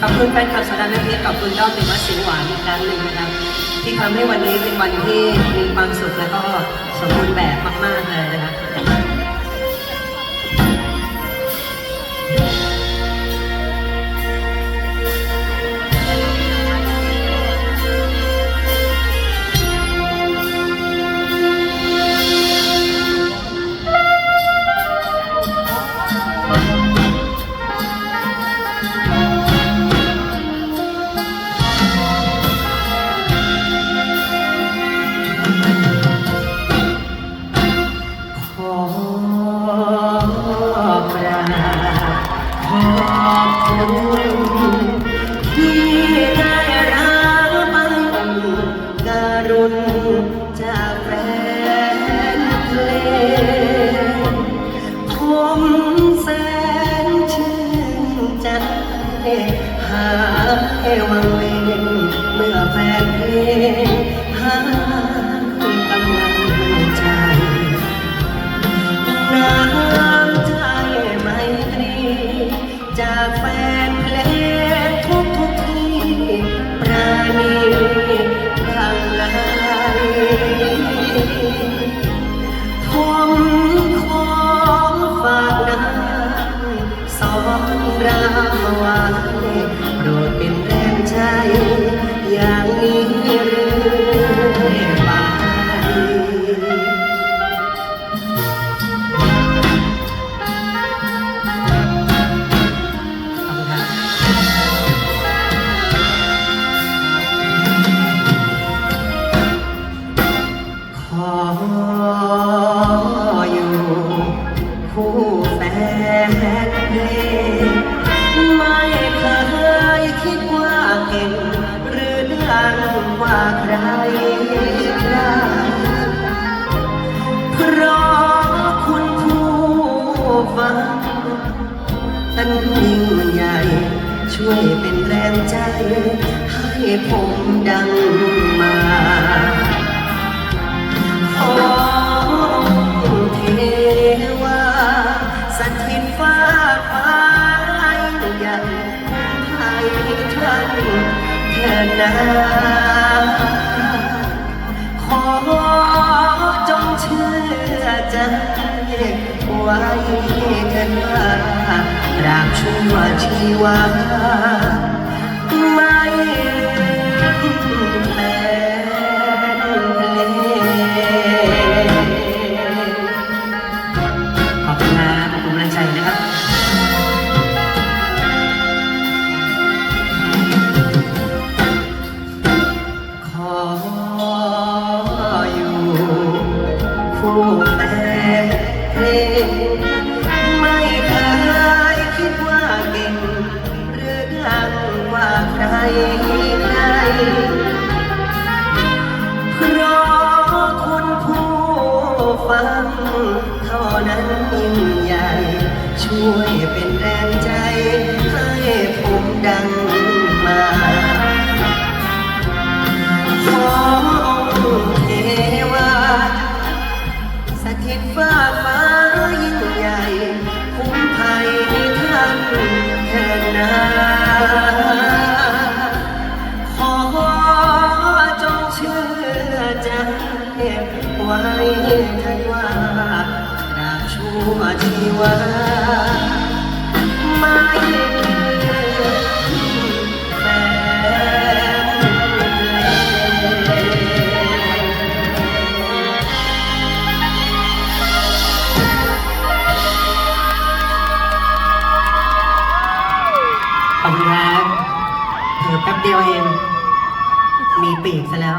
ขอบคุณแฟนคลับสดานักเรียนขอบคุณด้อมเป็นวัดสิงหวานอีกครั้งหนึ่งนะครับ ที่ทำให้วันนี้เป็นวันที่มีความสุขและก็สมบูรณ์แบบมากๆเลยนะครับ ขี่ได้รับมันการุณจากแฟนเลงผมแสนชื่นให้วังเวงเมื่อแฟน จากแฟนเพลงทุกทุกที่ปราณี รือดังกว่าใครใครเพราะคุณผู้ฟังท่านยิ่งใหญ่ ช่วยเป็นแรงใจ ให้ผมดังมาขอเทวาสถิตฟ้าฟ้าอย่างไทยท่าน ถิดนาขอจงเชื่อใจไว้กันว่ารักชั่วชีวาไม่ ฟังเท่านั้นยิ่งใหญ่ ช่วยเป็นแรงใจ ชั่วชีวาไม่ลืมแฟนเพลงขอบคุณครับเธอแป๊บเดียวเอง มีปีกซะแล้ว